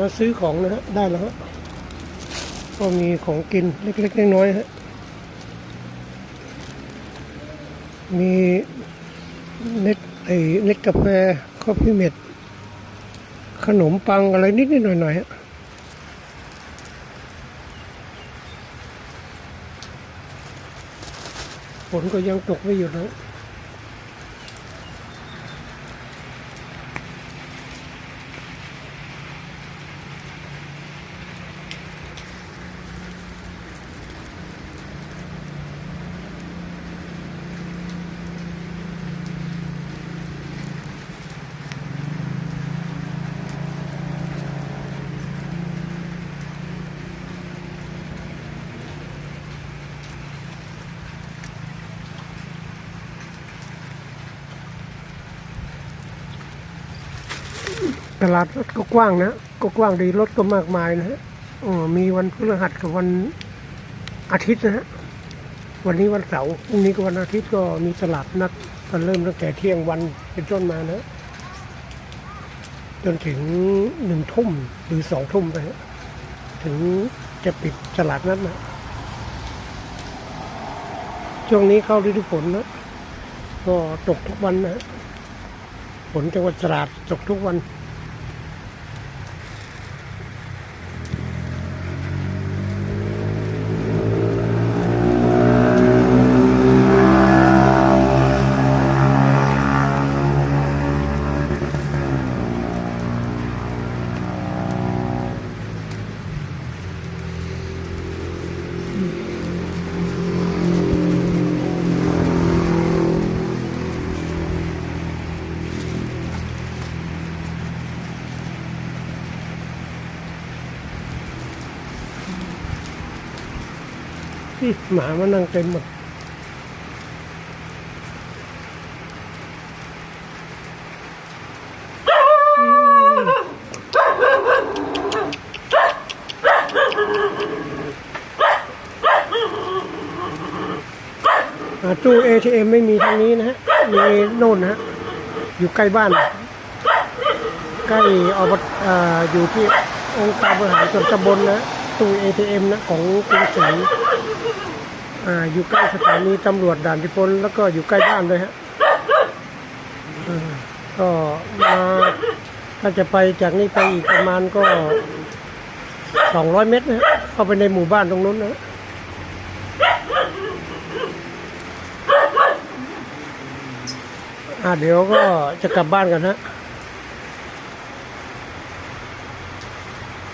มาซื้อของนะฮะได้แล้วฮะก็มีของกินเล็กๆน้อยๆฮะมีเน็ตไอเน็ตกาแฟคอฟฟี่เม็ดขนมปังอะไรนิดๆหน่อยๆฮะฝนก็ยังตกไม่หยุดนะ ตลาดรถก็กว้างนะก็กว้างดีรถก็มากมายนะฮะอ๋อมีวันพฤหัสกับวันอาทิตย์นะฮะวันนี้วันเสาร์พรุ่งนี้ก็วันอาทิตย์ก็มีตลาดนัดกันเริ่มตั้งแต่เที่ยงวันเป็นต้นมานะจนถึงหนึ่งทุ่มหรือสองทุ่มไปฮะถึงจะปิดตลาดนัดนะช่วงนี้เข้าฤดูฝนนะก็ตกทุกวันนะ ฝนจังหวัดตราดตกทุกวัน หมามานั่งเต็มหมดอ่าตู้ ATM ไม่มีทางนี้นะฮะ มีโน่นนะฮะ อยู่ใกล้บ้าน ใกล้อบตออยู่ที่องค์การบริหารส่วนตำบลนะ ตู้ ATM นะของกรุงศรีอ่าอยู่ใกล้สถานีตำรวจด่านพิพลแล้วก็อยู่ใกล้บ้านด้วยฮะอ่าก็มาถ้าจะไปจากนี้ไปอีกประมาณก็สองร้อยเมตรนะฮะเข้าไปในหมู่บ้านตรงนู้นนะอ่าเดี๋ยวก็จะกลับบ้านกันฮะ